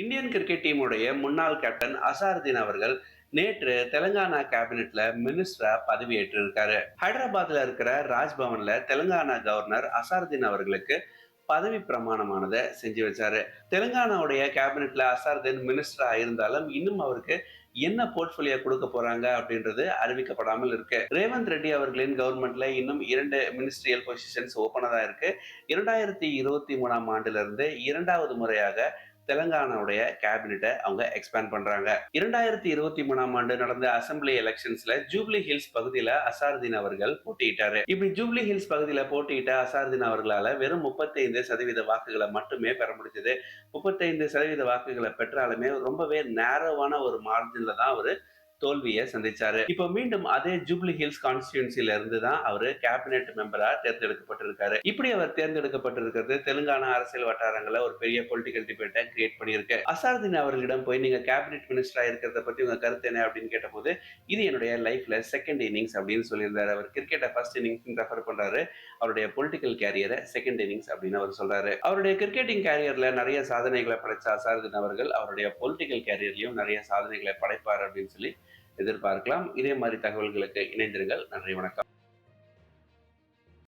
Indian cricket டீமுடைய முன்னாள் captain Azharuddin அவர்கள் நேற்று தெலுங்கானா கேபினெட்ல மினிஸ்டரா பதவியேற்று இருக்காரு ஹைதராபாத்ல இருக்கிற ராஜ்பவன்ல தெலுங்கானா கவர்னர் அசாருதீன் அவர்களுக்கு பதவி பிரமாணமானதை செஞ்சு வச்சாரு. தெலுங்கானாவுடைய கேபினெட்ல அசாருதீன் மினிஸ்டரா இருந்தாலும் இன்னும் அவருக்கு என்ன போர்ட்போலியோ கொடுக்க போறாங்க அப்படின்றது அறிவிக்கப்படாமல் இருக்கு. ரேவந்த் ரெட்டி அவர்களின் கவர்மெண்ட்ல இன்னும் இரண்டு மினிஸ்ட்ரியல் பொசிஷன்ஸ் ஓப்பனதா இருக்கு. இரண்டாயிரத்தி இருபத்தி மூணாம் ஆண்டுல இருந்து இரண்டாவது முறையாக தெலங்கானாவுடைய கேபினெட்டை அவங்க எக்ஸ்பேண்ட் பண்றாங்க. இரண்டாயிரத்தி இருபத்தி மூணாம் ஆண்டு நடந்த அசம்பிளி எலெக்ஷன்ஸ்ல ஜூப்ளி ஹில்ஸ் பகுதியில அசாருதீன் அவர்கள் போட்டியிட்டாரு. இப்படி ஜூப்ளி ஹில்ஸ் பகுதியில போட்டியிட்ட அசாருதீன் அவர்களால வெறும் முப்பத்தைந்து சதவீத வாக்குகளை மட்டுமே பெற முடிஞ்சது. முப்பத்தைந்து சதவீத வாக்குகளை பெற்றாலுமே ரொம்பவே நேரோவான ஒரு மார்ஜின்ல தான் அவரு தோல்வியை சந்திச்சாரு. இப்போ மீண்டும் அதே ஜூப்ளி ஹில்ஸ் கான்ஸ்டியூன்சில இருந்து தான் அவரு கேபினெட் மெம்பரா தேர்ந்தெடுக்கப்பட்டிருக்காரு. இப்படி அவர் தேர்ந்தெடுக்கப்பட்டிருக்கிறது தெலுங்கானா அரசியல் வட்டாரங்கள ஒரு பெரிய பொலிட்டிக்கல் டிபேட்டை கிரியேட் பண்ணியிருக்கு. அசாருதீன் அவர்களிடம் போய் நீங்க கேபினெட் மினிஸ்டரா இருக்கிறத பத்தி உங்க கருத்து என்ன அப்படின்னு கேட்டபோது இது என்னுடைய லைஃப்ல செகண்ட் இன்னிங்ஸ் அப்படின்னு சொல்லியிருந்தாரு அவர். கிரிக்கெட்டை ஃபர்ஸ்ட் இன்னிங்ஸ் ரெஃபர் பண்றாரு. அவருடைய பொலிட்டிக்கல் கேரியரை செகண்ட் இன்னிங்ஸ் அப்படின்னு அவர் சொல்றாரு. அவருடைய கிரிக்கெட்டிங் கேரியர்ல நிறைய சாதனைகளை படைச்ச அசாருதீன் அவர்கள் அவருடைய பொலிட்டிக்கல் கேரியர்லயும் நிறைய சாதனைகளை படைப்பார் அப்படின்னு சொல்லி எதிர்பார்க்கலாம். இதே மாதிரி தகவல்களுக்கு இணைந்திருங்கள். நன்றி வணக்கம்.